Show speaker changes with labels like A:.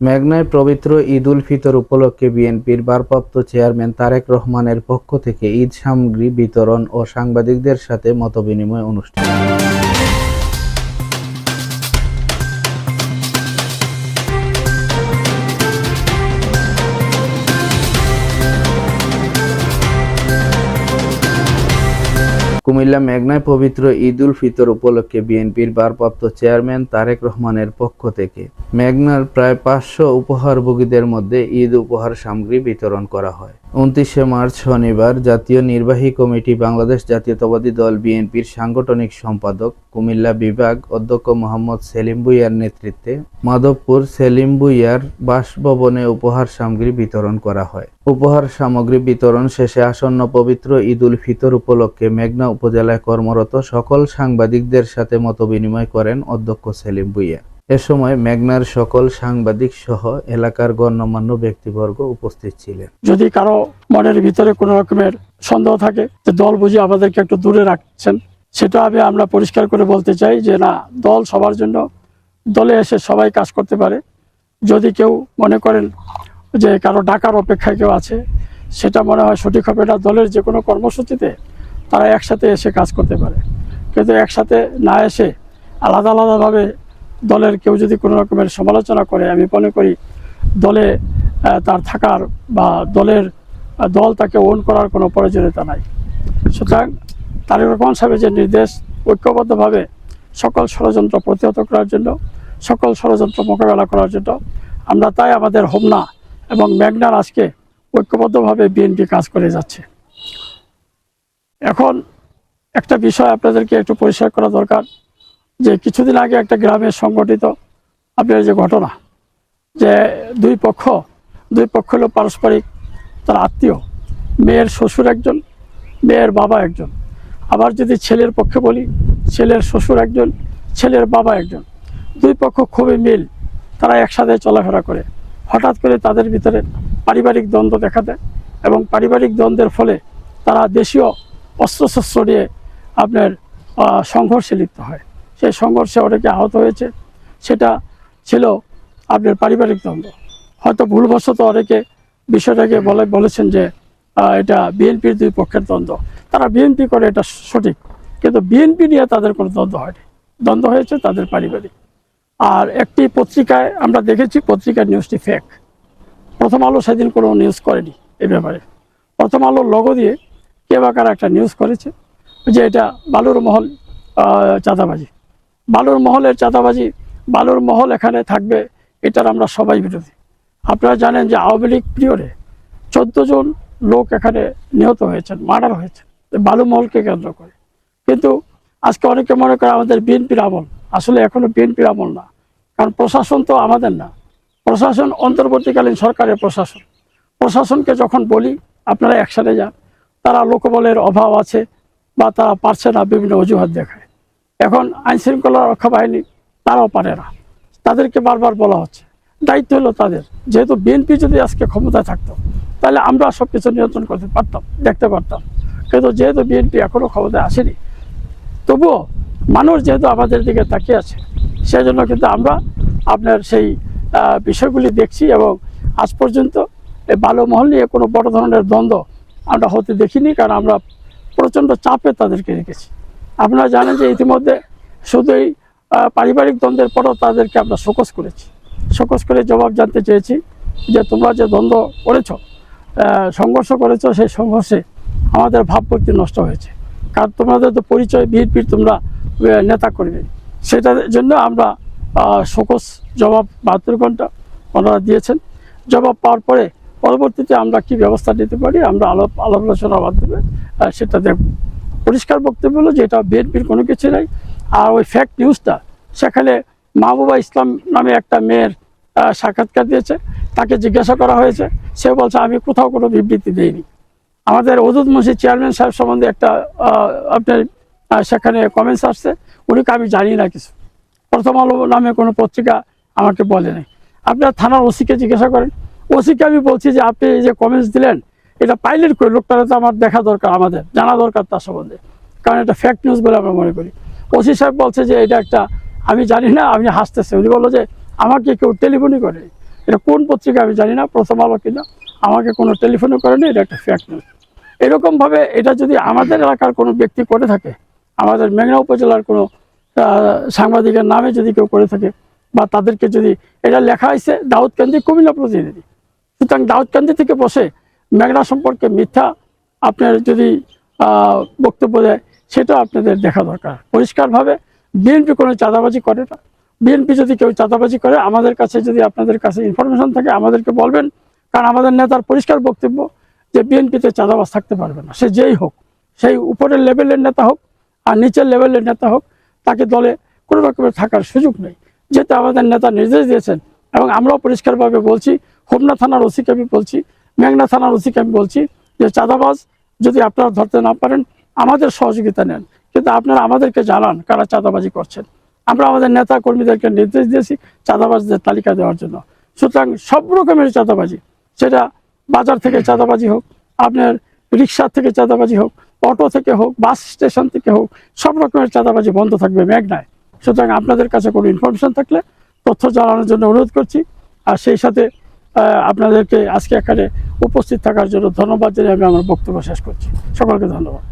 A: মেঘনায় পবিত্র ঈদ উল ফিতর উপলক্ষে বিএনপির ভারপ্রাপ্ত চেয়ারম্যান তারেক রহমানের পক্ষ থেকে ঈদ সামগ্রী বিতরণ ও সাংবাদিকদের সাথে মতবিনিময় অনুষ্ঠান কুমিল্লা মেঘনায় পবিত্র ঈদ উল ফিতর উপলক্ষে বিএনপির ভারপ্রাপ্ত চেয়ারম্যান তারেক রহমানের পক্ষ থেকে মেঘনার প্রায় পাঁচশো উপহারভোগীদের মধ্যে ঈদ উপহার সামগ্রী বিতরণ করা হয়। উনত্রিশে মার্চ শনিবার জাতীয় নির্বাহী কমিটি বাংলাদেশ জাতীয়তাবাদী দল বিএনপির সাংগঠনিক সম্পাদক, কুমিল্লা বিভাগ অধ্যক্ষ মোহাম্মদ সেলিম ভুইয়ার নেতৃত্বে মাধবপুর সেলিম ভুইয়ার বাসভবনে উপহার সামগ্রী বিতরণ করা হয়। উপহার সামগ্রী বিতরণ শেষে আসন্ন পবিত্র ঈদ উল ফিতর উপলক্ষে মেঘনা উপজেলায় কর্মরত সকল সাংবাদিকদের সাথে মতবিনিময় করেন অধ্যক্ষ সেলিম ভুইয়া। এ সময় মেঘনার সকল সাংবাদিক সহ এলাকার গণ্যমান্য ব্যক্তিবর্গ উপস্থিত ছিলেন।
B: যদি কারও মনের ভিতরে কোনো রকমের সন্দেহ থাকে, যে দল বুঝে আমাদেরকে একটু দূরে রাখছেন, সেটা আমি আমরা পরিষ্কার করে বলতে চাই যে না, দল সবার জন্য দলে এসে সবাই কাজ করতে পারে। যদি কেউ মনে করেন যে কারও ডাকার অপেক্ষায় কেউ আছে, সেটা মনে হয় সঠিক হবে না। দলের যে কোনো কর্মসূচিতে তারা একসাথে এসে কাজ করতে পারে। কিন্তু একসাথে না এসে আলাদা আলাদাভাবে দলের কেউ যদি কোনো রকমের সমালোচনা করে, আমি মনে করি দলে তার থাকার বা দলের দল তাকে ওন করার কোনো প্রয়োজনীয়তা নাই। সুতরাং তারেক রহমান সাহেবের যে নির্দেশ, ঐক্যবদ্ধভাবে সকল ষড়যন্ত্র প্রতিহত করার জন্য, সকল ষড়যন্ত্র মোকাবেলা করার জন্য, আমরা তাই আমাদের হোমনা এবং মেঘনার আজকে ঐক্যবদ্ধভাবে বিএনপি কাজ করে যাচ্ছে। এখন একটা বিষয় আপনাদেরকে একটু পরিষ্কার করা দরকার। যে কিছুদিন আগে একটা গ্রামে সংগঠিত আপনার যে ঘটনা, যে দুই পক্ষ দুই পক্ষ হলো পারস্পরিক, তার আত্মীয়, মেয়ের শ্বশুর একজন, মেয়ের বাবা একজন। আবার যদি ছেলের পক্ষে বলি, ছেলের শ্বশুর একজন, ছেলের বাবা একজন। দুই পক্ষ খুবই মিল, তারা একসাথে চলাফেরা করে। হঠাৎ করে তাদের ভিতরে পারিবারিক দ্বন্দ্ব দেখা দেয় এবং পারিবারিক দ্বন্দ্বের ফলে তারা দেশীয় অস্ত্রশস্ত্র নিয়ে আপনার সংঘর্ষে লিপ্ত হয়। সেই সংঘর্ষে অনেকে আহত হয়েছে। সেটা ছিল আপনার পারিবারিক দ্বন্দ্ব। হয়তো ভুলবশত অনেকে বিষয়টাকে বলে, বলেছেন যে এটা বিএনপির দুই পক্ষের দ্বন্দ্ব। তারা বিএনপি করে এটা সঠিক, কিন্তু বিএনপি নিয়ে তাদের কোনো দ্বন্দ্ব হয়নি। দ্বন্দ্ব হয়েছে তাদের পারিবারিক। আর একটি পত্রিকায় আমরা দেখেছি, পত্রিকার নিউজটি ফেক প্রথম আলো সেদিন কোনো নিউজ করেনি এ ব্যাপারে। প্রথম আলোর লগো দিয়ে কে বা একটা নিউজ করেছে, যে এটা বালুর মহল চাঁদাবাজি। বালুর মহলের চাঁদাবাজি, বালুর মহল এখানে থাকবে, এটার আমরা সবাই বিরোধী। আপনারা জানেন যে আওয়ামী লীগ পিরিয়ডে চোদ্দ জন লোক এখানে নিহত হয়েছেন, মার্ডার হয়েছে বালু মহলকে কেন্দ্র করে। কিন্তু আজকে অনেকে মনে করে আমাদের বিএনপির আমল। আসলে এখনও বিএনপির আমল না। কারণ প্রশাসন তো আমাদের না। প্রশাসন অন্তর্বর্তীকালীন সরকারের প্রশাসন। প্রশাসনকে যখন বলি, আপনারা একসাথে যান। তারা লোকবলের অভাব আছে বা তারা পারছে না বিভিন্ন অজুহাত দেখায়। এখন আইন শৃঙ্খলা রক্ষা বাহিনী তারাও পারে না। তাদেরকে বারবার বলা হচ্ছে। দায়িত্ব হলো তাদের। যেহেতু বিএনপি যদি আজকে ক্ষমতায় থাকতো, তাহলে আমরা সব কিছু নিয়ন্ত্রণ করতে পারতাম, দেখতে পারতাম। কিন্তু যেহেতু বিএনপি এখনও ক্ষমতায় আসেনি, তবুও মানুষ যেহেতু আমাদের দিকে তাকিয়ে আছে সেই জন্য কিন্তু আমরা আপনার সেই বিষয়গুলি দেখছি এবং আজ পর্যন্ত এই মহল নিয়ে কোনো বড় ধরনের দ্বন্দ্ব আমরা হতে দেখিনি, কারণ আমরা প্রচণ্ড চাপে তাদেরকে রেখেছি। আপনারা জানেন যে ইতিমধ্যে শুধু এই পারিবারিক দ্বন্দ্বের পরও তাদেরকে আমরা শোকস করেছি। শোকস করে জবাব জানতে চেয়েছি যে তোমরা যে দ্বন্দ্ব করেছ সংঘর্ষ করেছ, সেই সংঘর্ষে আমাদের ভাবমূর্তি নষ্ট হয়েছে। কারণ তোমাদের তো পরিচয় বিএনপির তোমরা নেতা করবে সেটার জন্য আমরা শোকস জবাব বাহাত্তর ঘণ্টা ওনারা দিয়েছেন। জবাব পাওয়ার পরে পরবর্তীতে আমরা কি ব্যবস্থা নিতে পারি, আমরা আলাপ আলোচনার মাধ্যমে সেটা দেখব। পরিষ্কার বক্তব্য হলো যে এটা বিএনপির কোনো কিছু নাই। আর ওই ফ্যাক্ট নিউজটা সেখানে মাহবুবা ইসলাম নামে একটা মেয়ের সাক্ষাৎকার দিয়েছে। তাকে জিজ্ঞাসা করা হয়েছে। সে বলছে, আমি কোথাও কোনো বিবৃতি দিইনি। আমাদের ওদুদ মসজিদ চেয়ারম্যান সাহেব সম্বন্ধে একটা আপনার সেখানে কমেন্টস আসছে। উনিকে আমি জানি না কিছু। প্রথম আলো নামে কোনো পত্রিকা আমাকে বলে নাই। আপনার থানার ওসিকে জিজ্ঞাসা করেন। ওসিকে আমি বলছি যে, আপনি যে কমেন্টস দিলেন এটা পাইলট করে, লোকটারা তো আমার দেখা দরকার, আমাদের, জানা দরকার তার সম্বন্ধে। কারণ এটা ফ্যাক্ট নিউজ বলে আমরা মনে করি। ওসি সাহেব বলছে যে এটা একটা, আমি জানি না, আমি হাসতেছে। উনি বলল যে, আমাকে কেউ টেলিফোনই করে এটা কোন পত্রিকা আমি জানি না, প্রথম আলো কিনা। আমাকে কোনো টেলিফোনও করেনি, এটা একটা ফ্যাক্ট নিউজ এরকমভাবে এটা যদি আমাদের এলাকার কোনো ব্যক্তি করে থাকে, আমাদের মেঘনা উপজেলার কোনো সাংবাদিকের নামে যদি কেউ করে থাকে, বা তাদেরকে যদি, এটা লেখা হয়েছে দাউদকান্দি কুমিল্লা প্রতিনিধি। সুতরাং দাউদকান্দি থেকে বসে মেঘনা সম্পর্কে মিথ্যা আপনার যদি বক্তব্য দেয় সেটা আপনাদের দেখা দরকার। পরিষ্কারভাবে বিএনপি কোনো চাঁদাবাজি করে না। বিএনপি যদি কেউ চাঁদাবাজি করে, আমাদের কাছে যদি আপনাদের কাছে ইনফরমেশন থাকে, আমাদেরকে বলবেন। কারণ আমাদের নেতার পরিষ্কার বক্তব্য যে বিএনপিতে চাঁদাবাজ থাকতে পারবে না। সে যেই হোক, সেই উপরের লেভেলের নেতা হোক আর নিচের লেভেলের নেতা হোক, তাকে দলে কোনো রকমের থাকার সুযোগ নেই। যেহেতু আমাদের নেতা নির্দেশ দিয়েছেন এবং আমরাও পরিষ্কারভাবে বলছি, হোমনা থানার ওসিকে আমি বলছি মেঘনা থানার ওসিকে আমি বলছি যে, চাঁদাবাজ, যদি আপনারা ধরতে না পারেন, আমাদের সহযোগিতা নেন। কিন্তু আপনারা আমাদেরকে জানান কারা চাঁদাবাজি করছেন। আমরা আমাদের নেতা কর্মীদেরকে নির্দেশ দিয়েছি চাঁদাবাজদের তালিকা দেওয়ার জন্য। সুতরাং সব রকমের চাঁদাবাজি, সেটা বাজার থেকে চাঁদাবাজি হোক, আপনার রিক্সা থেকে চাঁদাবাজি হোক, অটো থেকে হোক, বাস স্টেশন থেকে হোক, সব রকমের চাঁদাবাজি বন্ধ থাকবে মেঘনায় সুতরাং আপনাদের কাছে কোনো ইনফরমেশন থাকলে তথ্য জানানোর জন্য অনুরোধ করছি। আর সেই সাথে আপনাদেরকে আজকে এখানে উপস্থিত থাকার জন্য ধন্যবাদ জানিয়ে আমি আমার বক্তব্য শেষ করছি। সকলকে ধন্যবাদ।